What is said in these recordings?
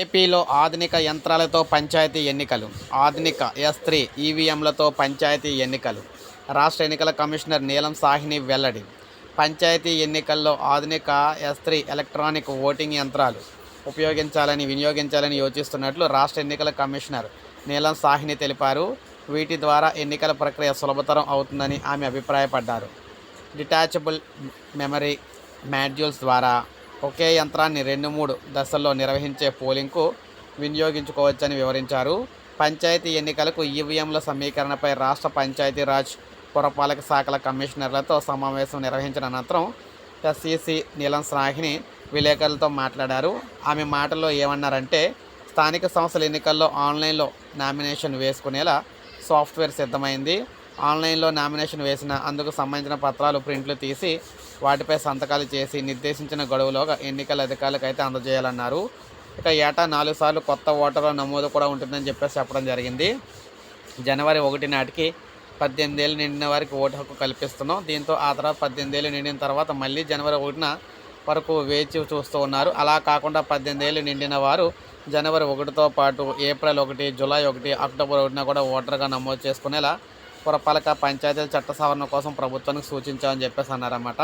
ఏపీలో ఆధునిక యంత్రాలతో పంచాయతీ ఎన్నికలు. ఆధునిక ఎస్ త్రీ ఈవీఎంలతో పంచాయతీ ఎన్నికలు. రాష్ట్ర ఎన్నికల కమిషనర్ నీలం సాహిని వెల్లడి. పంచాయతీ ఎన్నికల్లో ఆధునిక ఎస్ త్రీ ఎలక్ట్రానిక్ ఓటింగ్ యంత్రాలు ఉపయోగించాలని వినియోగించాలని యోచిస్తున్నట్లు రాష్ట్ర ఎన్నికల కమిషనర్ నీలం సాహిని తెలిపారు. వీటి ద్వారా ఎన్నికల ప్రక్రియ సులభతరం అవుతుందని ఆమె అభిప్రాయపడ్డారు. డిటాచబుల్ మెమరీ మాడ్యూల్స్ ద్వారా ఒకే యంత్రాన్ని రెండు మూడు దశల్లో నిర్వహించే పోలింగ్కు వినియోగించుకోవచ్చని వివరించారు. పంచాయతీ ఎన్నికలకు ఈవీఎంల సమీకరణపై రాష్ట్ర పంచాయతీరాజ్ పురపాలక శాఖల కమిషనర్లతో సమావేశం నిర్వహించిన అనంతరం ఎస్ఈసి నీలం స్నాహిని విలేకరులతో మాట్లాడారు. ఆమె మాటల్లో ఏమన్నారంటే స్థానిక సంస్థల ఎన్నికల్లో ఆన్లైన్లో నామినేషన్ వేసుకునేలా సాఫ్ట్వేర్ సిద్ధమైంది. ఆన్లైన్లో నామినేషన్ వేసిన అందుకు సంబంధించిన పత్రాలు ప్రింట్లు తీసి వాటిపై సంతకాలు చేసి నిర్దేశించిన గడువులోగా ఎన్నికల అధికారులకు అయితే అందజేయాలన్నారు. ఇక ఏటా నాలుగు సార్లు కొత్త ఓటర్ల నమోదు కూడా ఉంటుందని చెప్పేసి చెప్పడం జరిగింది. జనవరి ఒకటి నాటికి పద్దెనిమిది ఏళ్ళు నిండిన వారికి ఓటు హక్కు కల్పిస్తున్నాం. దీంతో ఆ తర్వాత పద్దెనిమిది ఏళ్ళు నిండిన తర్వాత మళ్ళీ జనవరి ఒకటిన వరకు వేచి చూస్తూ ఉన్నారు. అలా కాకుండా పద్దెనిమిది ఏళ్ళు నిండిన వారు జనవరి ఒకటితో పాటు ఏప్రిల్ ఒకటి జూలై ఒకటి అక్టోబర్ ఒకటిన కూడా ఓటర్గా నమోదు చేసుకునేలా పురపాలక పంచాయతీల చట్ట సవరణ కోసం ప్రభుత్వానికి సూచించామని చెప్పేసి అన్నారన్నమాట.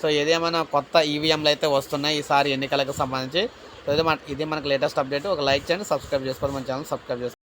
సో ఏదేమైనా కొత్త ఈవీఎంలు అయితే వస్తున్నాయి ఈసారి ఎన్నికలకు సంబంధించి. సో ఇది మన ఇది మనకు లేటెస్ట్ అప్డేట్ ఒక లైక్ చేయండి సబ్స్క్రైబ్ చేసుకోండి మన ఛానల్ సబ్స్క్రైబ్ చేసుకోండి.